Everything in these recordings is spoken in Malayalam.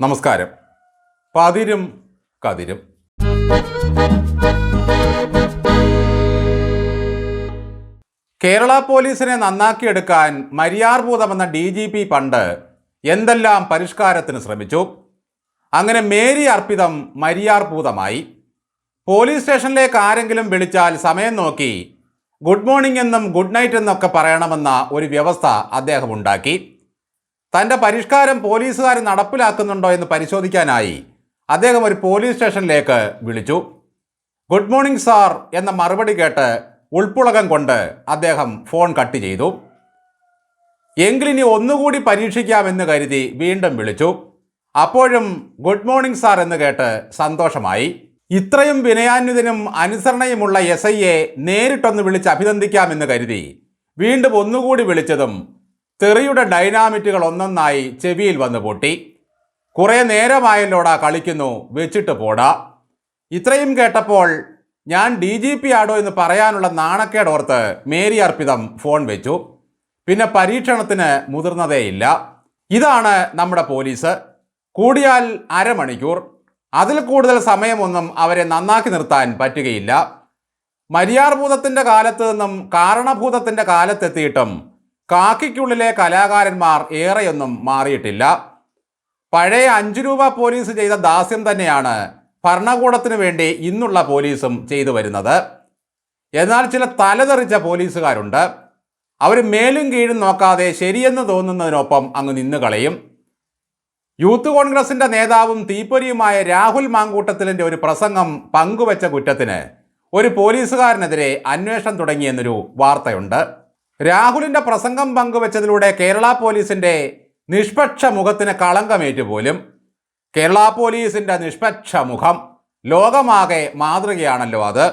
നമസ്കാരം. പതിരും കതിരും. കേരള പോലീസിനെ നന്നാക്കിയെടുക്കാൻ മരിയാർഭൂതം എന്ന ഡി ജി പി പണ്ട് എന്തെല്ലാം പരിഷ്കാരത്തിന് ശ്രമിച്ചു? അങ്ങനെ മേരി അർപ്പിതം മരിയാർഭൂതമായി പോലീസ് സ്റ്റേഷനിലേക്ക് ആരെങ്കിലും വിളിച്ചാൽ സമയം നോക്കി ഗുഡ് മോർണിംഗ് എന്നും ഗുഡ് നൈറ്റ് എന്നൊക്കെ പറയണമെന്ന ഒരു വ്യവസ്ഥ അദ്ദേഹം ഉണ്ടാക്കി. തന്റെ പരിഷ്കാരം പോലീസുകാർ നടപ്പിലാക്കുന്നുണ്ടോ എന്ന് പരിശോധിക്കാനായി അദ്ദേഹം ഒരു പോലീസ് സ്റ്റേഷനിലേക്ക് വിളിച്ചു. ഗുഡ് മോർണിംഗ് സാർ എന്ന മറുപടി കേട്ട് ഉൾപ്പുളകം കൊണ്ട് അദ്ദേഹം ഫോൺ കട്ട് ചെയ്തു. എങ്കിലിനി ഒന്നുകൂടി പരീക്ഷിക്കാമെന്ന് കരുതി വീണ്ടും വിളിച്ചു. അപ്പോഴും ഗുഡ് മോർണിംഗ് സാർ എന്ന് കേട്ട് സന്തോഷമായി. ഇത്രയും വിനയാന്വിതനും അനുസരണയുമുള്ള എസ് ഐയെ നേരിട്ടൊന്ന് വിളിച്ച് അഭിനന്ദിക്കാമെന്ന് കരുതി വീണ്ടും ഒന്നുകൂടി വിളിച്ചതും തെറിയുടെ ഡൈനാമിറ്റുകൾ ഒന്നൊന്നായി ചെവിയിൽ വന്ന് പൊട്ടി. കുറേ നേരമായല്ലോടാ കളിക്കുന്നു വെച്ചിട്ട് പോടാ. ഇത്രയും കേട്ടപ്പോൾ ഞാൻ ഡി ജി പി ആടോ എന്ന് പറയാനുള്ള നാണക്കേടോർത്ത് മേരി അർപ്പിതം ഫോൺ വെച്ചു. പിന്നെ പരീക്ഷണത്തിന് മുതിർന്നതേയില്ല. ഇതാണ് നമ്മുടെ പോലീസ്. കൂടിയാൽ അരമണിക്കൂർ. അതിൽ കൂടുതൽ സമയമൊന്നും അവരെ നന്നാക്കി നിർത്താൻ പറ്റുകയില്ല. മരിയാർഭൂതത്തിന്റെ കാലത്ത് നിന്നും കാരണഭൂതത്തിന്റെ കാലത്തെത്തിയിട്ടും കാക്കിക്കുള്ളിലെ കലാകാരന്മാർ ഏറെയൊന്നും മാറിയിട്ടില്ല. പഴയ അഞ്ചു രൂപ പോലീസ് ചെയ്ത ദാസ്യം തന്നെയാണ് ഭരണകൂടത്തിനു വേണ്ടി ഇന്നുള്ള പോലീസും ചെയ്തു വരുന്നത്. എന്നാൽ ചില തലതെറിച്ച പോലീസുകാരുണ്ട്. അവർ മേലും കീഴും നോക്കാതെ ശരിയെന്ന് തോന്നുന്നതിനൊപ്പം അങ്ങ് നിന്ന് കളയും. യൂത്ത് കോൺഗ്രസിന്റെ നേതാവും തീപ്പൊരിയുമായ രാഹുൽ മാങ്കൂട്ടത്തിലിന്റെ ഒരു പ്രസംഗം പങ്കുവച്ച കുറ്റത്തിന് ഒരു പോലീസുകാരനെതിരെ അന്വേഷണം തുടങ്ങിയെന്നൊരു വാർത്തയുണ്ട്. രാഹുലിന്റെ പ്രസംഗം പങ്കുവച്ചതിലൂടെ കേരള പോലീസിന്റെ നിഷ്പക്ഷ മുഖത്തിന് കളങ്കമേറ്റു പോലും. കേരള പോലീസിന്റെ നിഷ്പക്ഷ മുഖം ലോകമാകെ മാതൃകയാണല്ലോ അത്.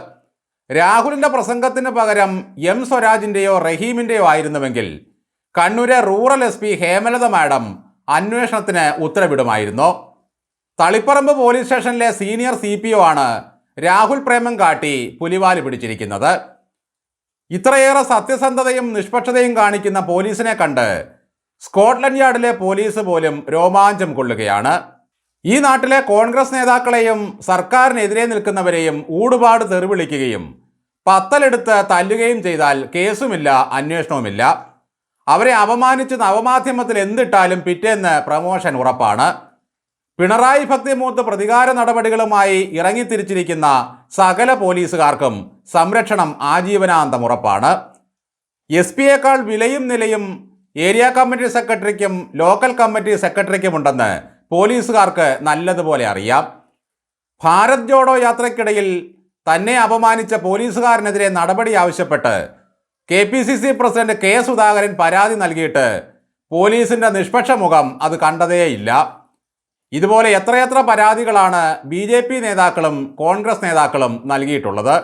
രാഹുലിന്റെ പ്രസംഗത്തിന് പകരം എം സ്വരാജിന്റെയോ റഹീമിന്റെയോ ആയിരുന്നുവെങ്കിൽ കണ്ണൂരെ rural S P Hemalatha madam അന്വേഷണത്തിന് ഉത്തരവിടുമായിരുന്നു. തളിപ്പറമ്പ് പോലീസ് സ്റ്റേഷനിലെ സീനിയർ സി ആണ് രാഹുൽ പ്രേമം കാട്ടി പുലിവാൽ പിടിച്ചിരിക്കുന്നത്. ഇത്രയേറെ സത്യസന്ധതയും നിഷ്പക്ഷതയും കാണിക്കുന്ന പോലീസിനെ കണ്ട് സ്കോട്ട്ലൻഡ് യാർഡിലെ പോലീസ് പോലും രോമാഞ്ചം കൊള്ളുകയാണ്. ഈ നാട്ടിലെ കോൺഗ്രസ് നേതാക്കളെയും സർക്കാരിനെതിരെ നിൽക്കുന്നവരെയും ഊടുപാട് തെറിവിളിക്കുകയും പത്തലെടുത്ത് തല്ലുകയും ചെയ്താൽ കേസുമില്ല അന്വേഷണവുമില്ല. അവരെ അപമാനിച്ച് നവമാധ്യമത്തിൽ എന്തിട്ടാലും പിറ്റേന്ന് പ്രമോഷൻ ഉറപ്പാണ്. പിണറായി ഭക്തിമൂത്ത് പ്രതികാര നടപടികളുമായി ഇറങ്ങിത്തിരിച്ചിരിക്കുന്ന സകല പോലീസുകാർക്കും സംരക്ഷണം ആജീവനാന്തം ഉറപ്പാണ്. എസ് പിയേക്കാൾ വിലയും നിലയും ഏരിയ കമ്മിറ്റി സെക്രട്ടറിക്കും ലോക്കൽ കമ്മിറ്റി സെക്രട്ടറിക്കും ഉണ്ടെന്ന് പോലീസുകാർക്ക് നല്ലതുപോലെ അറിയാം. ഭാരത് ജോഡോ യാത്രയ്ക്കിടയിൽ തന്നെ അപമാനിച്ച പോലീസുകാരനെതിരെ നടപടി ആവശ്യപ്പെട്ട് K P C C president K Sudhakaran പരാതി നൽകിയിട്ട് പോലീസിന്റെ നിഷ്പക്ഷ മുഖം അത് കണ്ടതേയില്ല. ഇതുപോലെ എത്രയെത്ര പരാതികളാണ് ബി നേതാക്കളും കോൺഗ്രസ് നേതാക്കളും നൽകിയിട്ടുള്ളത്.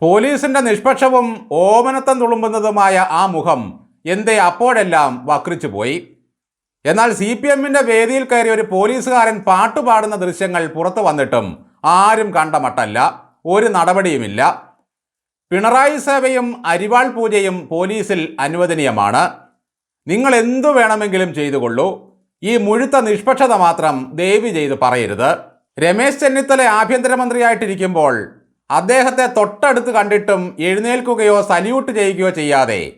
പോലീസിന്റെ നിഷ്പക്ഷവും ഓമനത്തം തുളുമ്പുന്നതുമായ ആ മുഖം എന്തേ അപ്പോഴെല്ലാം വക്രിച്ചു പോയി. എന്നാൽ സി പി എമ്മിന്റെ വേദിയിൽ കയറി ഒരു പോലീസുകാരൻ പാട്ടുപാടുന്ന ദൃശ്യങ്ങൾ പുറത്തു വന്നിട്ടും ആരും കണ്ട മട്ടല്ല. ഒരു നടപടിയുമില്ല. പിണറായി സേവയും അരിവാൾ പൂജയും പോലീസിൽ അനുവദനീയമാണ്. നിങ്ങൾ എന്തു വേണമെങ്കിലും ചെയ്തുകൊള്ളൂ. ഈ മുഴുത്ത നിഷ്പക്ഷത മാത്രം ദേവി ചെയ്ത് പറയരുത്. രമേശ് ചെന്നിത്തല ആഭ്യന്തരമന്ത്രിയായിട്ടിരിക്കുമ്പോൾ അദ്ദേഹത്തെ തൊട്ടടുത്ത് കണ്ടിട്ടും എഴുന്നേൽക്കുകയോ സല്യൂട്ട് ചെയ്യുകയോ ചെയ്യാതെ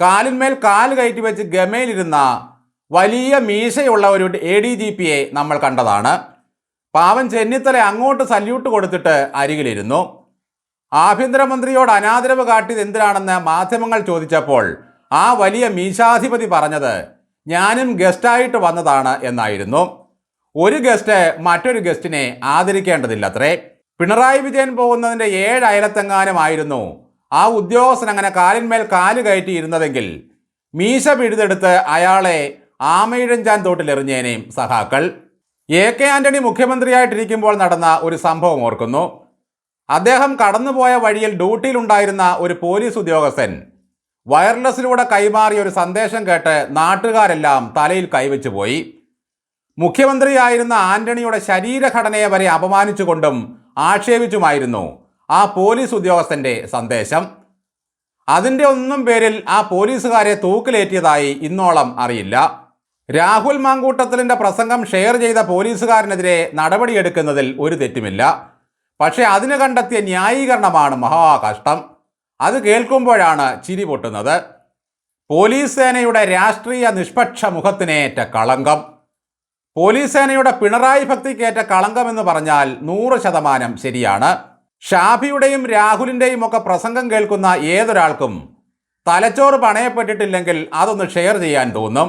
കാലിന്മേൽ കാൽ കയറ്റി വെച്ച് ഗമയിലിരുന്ന വലിയ മീശയുള്ള ഒരു എ ഡി ജി പിയെ നമ്മൾ കണ്ടതാണ്. പാവൻ ചെന്നിത്തല അങ്ങോട്ട് സല്യൂട്ട് കൊടുത്തിട്ട് അരികിലിരുന്നു. ആഭ്യന്തരമന്ത്രിയോട് അനാദരവ് കാട്ടിയത് എന്തിനാണെന്ന് മാധ്യമങ്ങൾ ചോദിച്ചപ്പോൾ ആ വലിയ മീശാധിപതി പറഞ്ഞത് ഞാനും ഗസ്റ്റായിട്ട് വന്നതാണ് എന്നായിരുന്നു. ഒരു ഗസ്റ്റ് മറ്റൊരു ഗസ്റ്റിനെ ആദരിക്കേണ്ടതില്ലത്രേ. പിണറായി വിജയൻ പോകുന്നതിന്റെ ഏഴ് അയലത്തെങ്ങാനുമായിരുന്നു. ആ ഉദ്യോഗസ്ഥൻ അങ്ങനെ കാലിന്മേൽ കാൽ കയറ്റിയിരുന്നതെങ്കിൽ മീശ പിഴുതെടുത്ത് അയാളെ ആമയിഴഞ്ചാൻ തോട്ടിലെറിഞ്ഞേനേയും സഹാക്കൾ എ കെ ആന്റണി മുഖ്യമന്ത്രിയായിട്ടിരിക്കുമ്പോൾ നടന്ന ഒരു സംഭവം ഓർക്കുന്നു. അദ്ദേഹം കടന്നുപോയ വഴിയിൽ ഡ്യൂട്ടിയിലുണ്ടായിരുന്ന ഒരു പോലീസ് ഉദ്യോഗസ്ഥൻ വയർലെസ്സിലൂടെ കൈമാറിയ ഒരു സന്ദേശം കേട്ട് നാട്ടുകാരെല്ലാം തലയിൽ കൈവച്ചു പോയി. മുഖ്യമന്ത്രിയായിരുന്ന ആന്റണിയുടെ ശരീരഘടനയെ വരെ അപമാനിച്ചുകൊണ്ടും ആക്ഷേപിച്ചുമായിരുന്നു ആ പോലീസ് ഉദ്യോഗസ്ഥന്റെ സന്ദേശം. അതിന്റെ ഒന്നും പേരിൽ ആ പോലീസുകാരെ തൂക്കിലേറ്റിയതായി ഇന്നോളം അറിയില്ല. രാഹുൽ മാങ്കൂട്ടത്തിലിന്റെ പ്രസംഗം ഷെയർ ചെയ്ത പോലീസുകാരനെതിരെ നടപടിയെടുക്കുന്നതിൽ ഒരു തെറ്റുമില്ല. പക്ഷേ അതിന് കണ്ടെത്തിയ ന്യായീകരണമാണ് മഹാകഷ്ടം. അത് കേൾക്കുമ്പോഴാണ് ചിരി പൊട്ടുന്നത്. പോലീസ് സേനയുടെ രാഷ്ട്രീയ നിഷ്പക്ഷ മുഖത്തിനേറ്റ കളങ്കം. പോലീസ് സേനയുടെ പിണറായി ഭക്തിക്കേറ്റ കളങ്കം എന്ന് പറഞ്ഞാൽ നൂറ് ശതമാനം ശരിയാണ്. ഷാഫിയുടെയും രാഹുലിന്റെയും ഒക്കെ പ്രസംഗം കേൾക്കുന്ന ഏതൊരാൾക്കും തലച്ചോറ് പണയപ്പെട്ടിട്ടില്ലെങ്കിൽ അതൊന്ന് ഷെയർ ചെയ്യാൻ തോന്നും.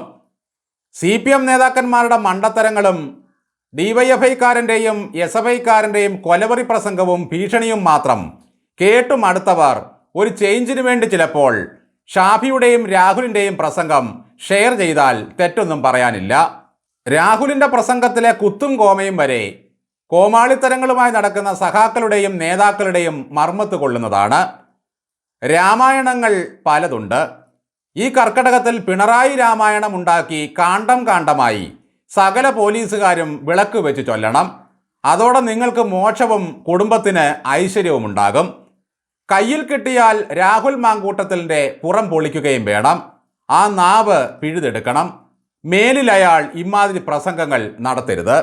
സി പി എം നേതാക്കന്മാരുടെ മണ്ടത്തരങ്ങളും ഡിവൈഎഫ്ഐക്കാരന്റെയും എസ് എഫ് ഐക്കാരന്റെയും കൊലവറി പ്രസംഗവും ഭീഷണിയും മാത്രം കേട്ടും അടുത്തവർ ഒരു ചേഞ്ചിന് വേണ്ടി ചിലപ്പോൾ ഷാഫിയുടെയും രാഹുലിന്റെയും പ്രസംഗം ഷെയർ ചെയ്താൽ തെറ്റൊന്നും പറയാനില്ല. രാഹുലിന്റെ പ്രസംഗത്തിലെ കുത്തും കോമയും വരെ കോമാളിത്തരങ്ങളുമായി നടക്കുന്ന സഖാക്കളുടെയും നേതാക്കളുടെയും മർമ്മത്ത് കൊള്ളുന്നതാണ്. രാമായണങ്ങൾ പലതുണ്ട്. ഈ കർക്കടകത്തിൽ പിണറായി രാമായണം ഉണ്ടാക്കി കാണ്ടം കാണ്ടമായി സകല പോലീസുകാരും വിളക്ക് വെച്ച് ചൊല്ലണം. അതോടെ നിങ്ങൾക്ക് മോക്ഷവും കുടുംബത്തിന് ഐശ്വര്യവും ഉണ്ടാകും. കയ്യിൽ കിട്ടിയാൽ രാഹുൽ മാങ്കൂട്ടത്തിന്റെ പുറം പൊളിക്കുകയും വേണം. ആ നാവ് പിഴുതെടുക്കണം. മേലിൽ അയാൾ ഇമാതിരി പ്രസംഗങ്ങൾ നടത്തരുത്.